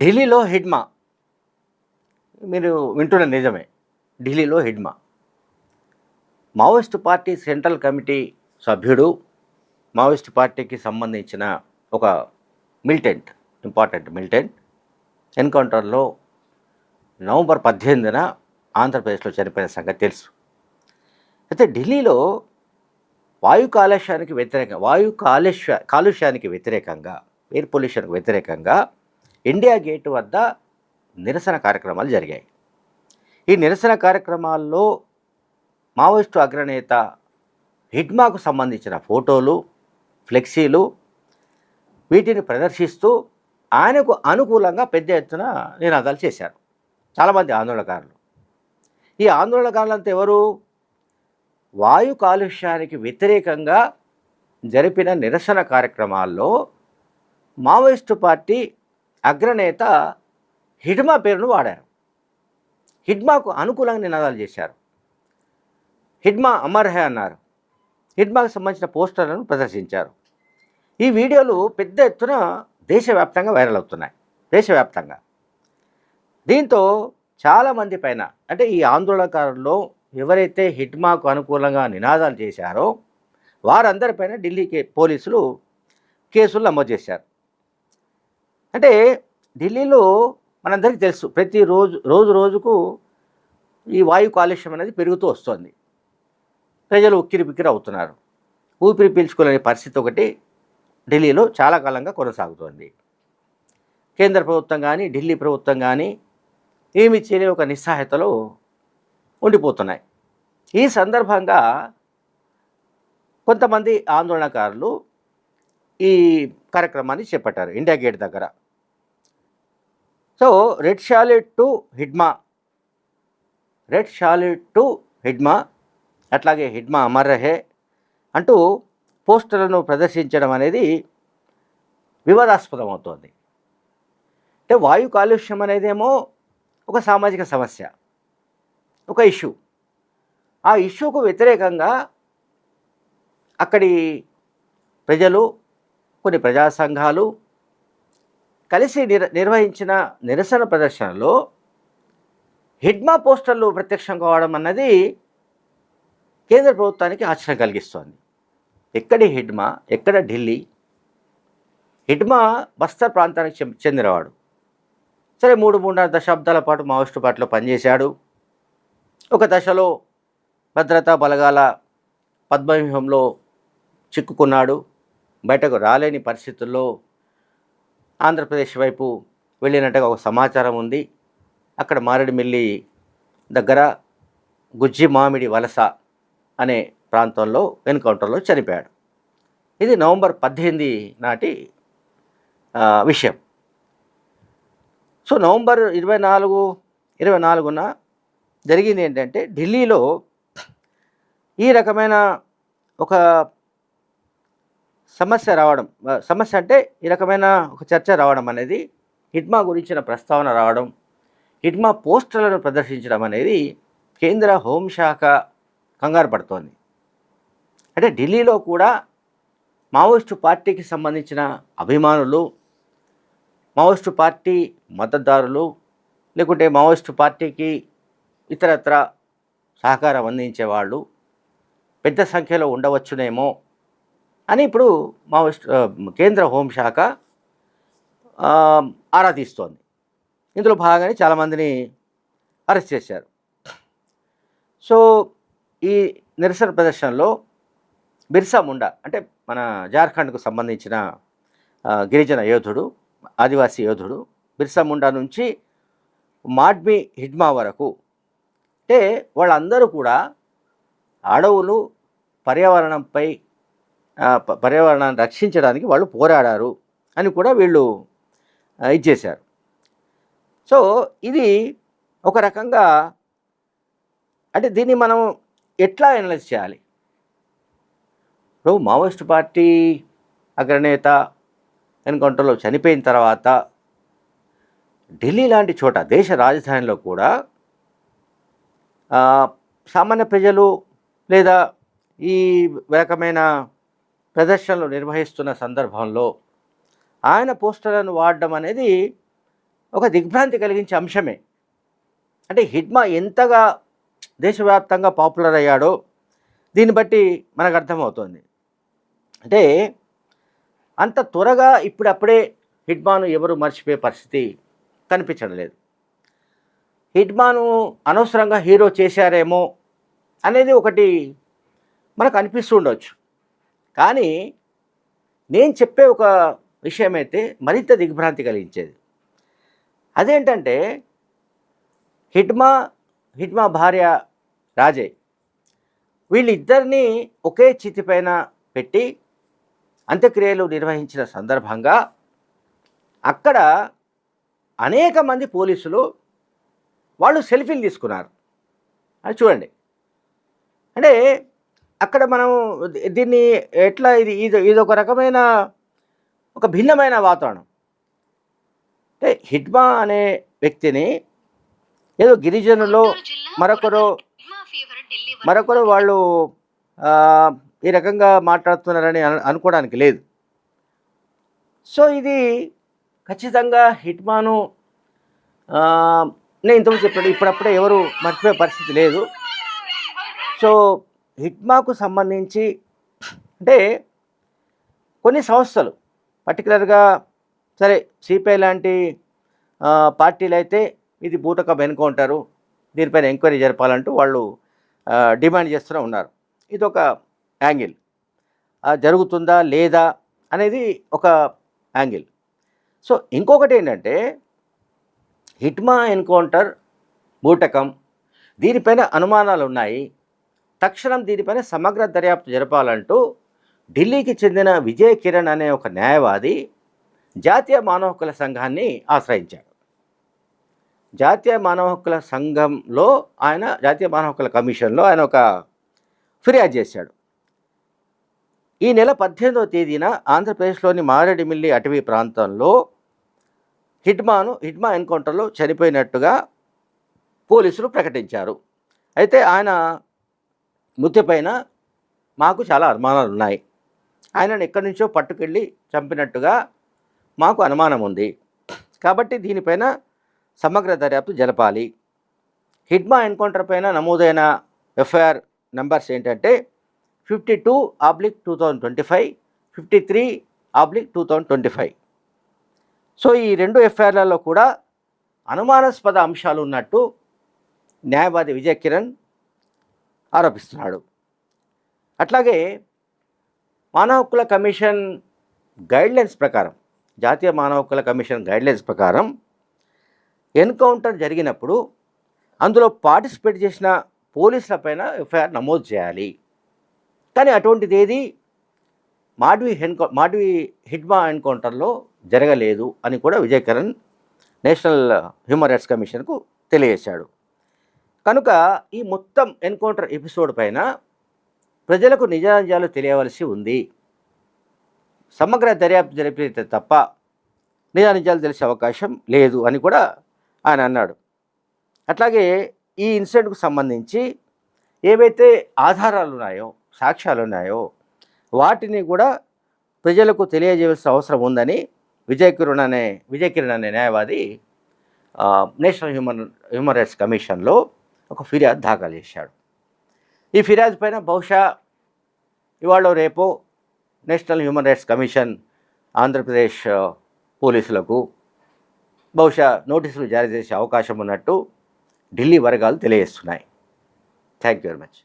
ఢిల్లీలో హిడ్మా. మీరు వింటున్న నిజమే. ఢిల్లీలో Hidma. Maoist party central committee సభ్యుడు మావోయిస్ట్ పార్టీకి సంబంధించిన ఒక మిలిటెంట్ ఇంపార్టెంట్ మిలిటెంట్ ఎన్కౌంటర్లో నవంబర్ పద్దెనిమిదిన ఆంధ్రప్రదేశ్లో చనిపోయిన సంగతి తెలుసు. అయితే ఢిల్లీలో వాయు కాలుష్యానికి వ్యతిరేకంగా వాయు కాలుష్య కాలుష్యానికి వ్యతిరేకంగా ఎయిర్ పొల్యూషన్కి వ్యతిరేకంగా ఇండియా గేట్ వద్ద నిరసన కార్యక్రమాలు జరిగాయి. ఈ నిరసన కార్యక్రమాల్లో మావోయిస్టు అగ్రనేత హిడ్మాకు సంబంధించిన ఫోటోలు ఫ్లెక్సీలు వీటిని ప్రదర్శిస్తూ ఆయనకు అనుకూలంగా పెద్ద ఎత్తున నినాదాలు చేశారు. చాలామంది ఆందోళనకారులు. ఈ ఆందోళనకారులంతా ఎవరు? వాయు కాలుష్యానికి వ్యతిరేకంగా జరిపిన నిరసన కార్యక్రమాల్లో మావోయిస్టు పార్టీ అగ్రనేత హిడ్మా పేరును వాడారు. హిడ్మాకు అనుకూలంగా నినాదాలు చేశారు. హిడ్మా అమర్ హే అన్నారు. హిడ్మాకు సంబంధించిన పోస్టర్లను ప్రదర్శించారు. ఈ వీడియోలు పెద్ద ఎత్తున దేశవ్యాప్తంగా వైరల్ అవుతున్నాయి. దేశవ్యాప్తంగా. దీంతో చాలామంది పైన అంటే ఈ ఆందోళనకారుల్లో ఎవరైతే హిడ్మాకు అనుకూలంగా నినాదాలు చేశారో వారందరిపైన ఢిల్లీకి పోలీసులు కేసులు నమోదు చేశారు. అంటే ఢిల్లీలో మనందరికీ తెలుసు ప్రతిరోజు రోజు రోజుకు ఈ వాయు కాలుష్యం అనేది పెరుగుతూ వస్తుంది. ప్రజలు ఉక్కిరి బిక్కిరి అవుతున్నారు. ఊపిరి పీల్చుకోలేని పరిస్థితి ఒకటి ఢిల్లీలో చాలా కాలంగా కొనసాగుతోంది. కేంద్ర ప్రభుత్వం కానీ ఢిల్లీ ప్రభుత్వం కానీ ఏమి చేయలేని ఒక నిస్సహాయతలో ఉండిపోతున్నాయి. ఈ సందర్భంగా కొంతమంది ఆందోళనకారులు ఈ కార్యక్రమాన్ని చేపట్టారు ఇండియా గేట్ దగ్గర. So red salute to Hidma. Red salute to Hidma. అట్లాగే హిడ్మా అమర్రహే అంటూ పోస్టర్లను ప్రదర్శించడం అనేది వివాదాస్పదం అవుతోంది అంటే వాయు కాలుష్యం అనేదేమో ఒక సామాజిక సమస్య ఒక ఇష్యూ. ఆ ఇష్యూకు వ్యతిరేకంగా అక్కడి ప్రజలు కొన్ని ప్రజా సంఘాలు కలిసి నిర్ నిర్వహించిన నిరసన ప్రదర్శనలో హిడ్మా పోస్టర్లు ప్రత్యక్షం కావడం అన్నది కేంద్ర ప్రభుత్వానికి ఆశ్చర్యం కలిగిస్తోంది. ఎక్కడి హిడ్మా ఎక్కడ ఢిల్లీ? హిడ్మా బస్తర్ ప్రాంతానికి చెందినవాడు. సరే మూడు మూడున్నర దశాబ్దాల పాటు మావోయిస్టు పార్టీలో పనిచేశాడు. ఒక దశలో భద్రతా బలగాల పద్మవ్యూహంలో చిక్కుకున్నాడు. బయటకు రాలేని పరిస్థితుల్లో ఆంధ్రప్రదేశ్ వైపు వెళ్ళినట్టుగా ఒక సమాచారం ఉంది. అక్కడ మారేడుమిల్లి దగ్గర గుజ్జి మామిడి వలస అనే ప్రాంతంలో ఎన్కౌంటర్లో చనిపోయాడు. ఇది నవంబర్ పద్దెనిమిది నాటి విషయం. సో నవంబర్ ఇరవై నాలుగు ఇరవై నాలుగున జరిగింది ఏంటంటే ఢిల్లీలో ఈ రకమైన ఒక సమస్య రావడం సమస్య అంటే ఈ రకమైన ఒక చర్చ రావడం అనేది హిడ్మా గురించిన ప్రస్తావన రావడం హిడ్మా పోస్టర్లను ప్రదర్శించడం అనేది కేంద్ర హోంశాఖ కంగారు పడుతోంది. అంటే ఢిల్లీలో కూడా మావోయిస్టు పార్టీకి సంబంధించిన అభిమానులు మావోయిస్టు పార్టీ మద్దతుదారులు లేకుంటే మావోయిస్టు పార్టీకి ఇతరత్ర సహకారం అందించే వాళ్ళు పెద్ద సంఖ్యలో ఉండవచ్చునేమో అని ఇప్పుడు మావోయిస్ట్ కేంద్ర హోంశాఖ ఆ, ఆరా తీస్తోంది. ఇందులో భాగంగానే చాలామందిని అరెస్ట్ చేశారు. సో ఈ నిరసన ప్రదర్శనలో బిర్సా ముండా అంటే మన జార్ఖండ్కు సంబంధించిన గిరిజన యోధుడు ఆదివాసీ యోధుడు బిర్సా ముండా నుంచి మాడ్మి హిడ్మా వరకు అంటే వాళ్ళందరూ కూడా అడవులు పర్యావరణంపై పర్యావరణాన్ని రక్షించడానికి వాళ్ళు పోరాడారు అని కూడా వీళ్ళు ఇచ్చేశారు సో ఇది ఒక రకంగా అంటే దీన్ని మనం ఎట్లా అనలైజ్ చేయాలి? ఇప్పుడు మావోయిస్ట్ పార్టీ అగ్రనేత ఎన్కౌంటర్లో చనిపోయిన తర్వాత ఢిల్లీ లాంటి చోట దేశ రాజధానిలో కూడా సామాన్య ప్రజలు లేదా ఈ రకమైన ప్రదర్శనలు నిర్వహిస్తున్న సందర్భంలో ఆయన పోస్టర్లను వాడడం అనేది ఒక దిగ్భ్రాంతి కలిగించే అంశమే. అంటే హిడ్మా ఎంతగా దేశవ్యాప్తంగా పాపులర్ అయ్యాడో దీన్ని బట్టి మనకు అర్థమవుతుంది. అంటే అంత త్వరగా ఇప్పుడప్పుడే హిడ్మాను ఎవరు మర్చిపోయే పరిస్థితి కనిపించడం లేదు. హిడ్మాను అనవసరంగా హీరో చేశారేమో అనేది ఒకటి మనకు అనిపిస్తూ ఉండవచ్చు కానీ నేను చెప్పే ఒక విషయం అయితే మరింత దిగ్భ్రాంతి కలిగించేది. అదేంటంటే హిడ్మా హిడ్మా భార్య రాజే వీళ్ళిద్దరినీ ఒకే చితిపైన పెట్టి అంత్యక్రియలు నిర్వహించిన సందర్భంగా అక్కడ అనేక మంది పోలీసులు వాళ్ళు సెల్ఫీలు తీసుకున్నారు. అది చూడండి. అంటే అక్కడ మనం దీన్ని ఎట్లా ఇది ఇది ఇది ఒక రకమైన ఒక భిన్నమైన వాతావరణం. అంటే హిడ్మా అనే వ్యక్తిని ఏదో గిరిజనులు మరొకరు మరొకరు వాళ్ళు ఈ రకంగా మాట్లాడుతున్నారని అను- అనుకోవడానికి లేదు. సో ఇది ఖచ్చితంగా హిట్మాను నేను ఇంతకుముందు చెప్పాడు ఇప్పుడప్పుడే ఎవరు మర్చిపోయే పరిస్థితి లేదు. సో హిట్మాకు సంబంధించి అంటే కొన్ని సంస్థలు పర్టికులర్గా సరే సిపిఐ లాంటి పార్టీలు అయితే ఇది బూటకం ఎన్కౌంటరు దీనిపైన ఎంక్వైరీ జరపాలంటూ వాళ్ళు డిమాండ్ చేస్తూనే ఉన్నారు. ఇది ఒక యాంగిల్ జరుగుతుందా లేదా అనేది ఒక యాంగిల్. సో ఇంకొకటి ఏంటంటే హిట్మా ఎన్కౌంటర్ బూటకం దీనిపైన అనుమానాలు ఉన్నాయి తక్షణం దీనిపైన సమగ్ర దర్యాప్తు జరపాలంటూ ఢిల్లీకి చెందిన విజయ్ కిరణ్ అనే ఒక న్యాయవాది జాతీయ మానవ హక్కుల సంఘాన్ని ఆశ్రయించాడు. జాతీయ మానవ హక్కుల సంఘంలో ఆయన జాతీయ మానవ హక్కుల కమిషన్లో ఆయన ఒక ఫిర్యాదు చేశాడు. ఈ నెల పద్దెనిమిదవ తేదీన ఆంధ్రప్రదేశ్లోని మారేడుమిల్లి అటవీ ప్రాంతంలో హిడ్మాను హిడ్మా ఎన్కౌంటర్లో చనిపోయినట్టుగా పోలీసులు ప్రకటించారు. అయితే ఆయన మృతి పైన మాకు చాలా అనుమానాలు ఉన్నాయి. ఆయనను ఎక్కడి నుంచో పట్టుకెళ్ళి చంపినట్టుగా మాకు అనుమానం ఉంది. కాబట్టి దీనిపైన సమగ్ర దర్యాప్తు జరపాలి. హిడ్మా ఎన్కౌంటర్ పైన నమోదైన ఎఫ్ఐఆర్ నెంబర్స్ ఏంటంటే fifty two oblique two thousand twenty five fifty three oblique two thousand twenty five. So ఈ రెండు ఎఫ్ఐఆర్లలో కూడా అనుమానాస్పద అంశాలు ఉన్నట్టు న్యాయవాది విజయ్ కిరణ్ ఆరోపిస్తున్నాడు. అట్లాగే మానవ హక్కుల కమిషన్ గైడ్లైన్స్ ప్రకారం జాతీయ మానవ హక్కుల కమిషన్ గైడ్లైన్స్ ప్రకారం ఎన్కౌంటర్ జరిగినప్పుడు అందులో పార్టిసిపేట్ చేసిన పోలీసులపైన ఎఫ్ఐఆర్ నమోదు చేయాలి. కానీ అటువంటిది ఏది? మాడ్వి హెన్కౌ మాడ్వి హిడ్మా ఎన్కౌంటర్లో జరగలేదు అని కూడా Vijay Karan national human rights కమిషన్కు తెలియజేశాడు. కనుక ఈ మొత్తం ఎన్కౌంటర్ ఎపిసోడ్ పైన ప్రజలకు నిజానిజాలు తెలియవలసి ఉంది. సమగ్ర దర్యాప్తు జరిపితే తప్ప నిజానిజాలు తెలిసే అవకాశం లేదు అని కూడా ఆయన అన్నాడు. అట్లాగే ఈ ఇన్సిడెంట్కు సంబంధించి ఏవైతే ఆధారాలు ఉన్నాయో సాక్ష్యాలు ఉన్నాయో వాటిని కూడా ప్రజలకు తెలియజేయాల్సిన అవసరం ఉందని విజయ్ కిరణ్ అనే విజయ్ కిరణ్ అనే న్యాయవాది నేషనల్ హ్యూమన్ హ్యూమన్ రైట్స్ కమిషన్లో ఒక ఫిర్యాదు దాఖలు చేశాడు ఈ ఫిర్యాదు పైన బహుశా ఇవాళ రేపు national human rights commission Andhra Pradesh పోలీసులకు బహుశా నోటీసులు జారీ చేసే అవకాశం ఉన్నట్టు ఢిల్లీ వర్గాలు తెలియజేస్తున్నాయి. Thank you very much.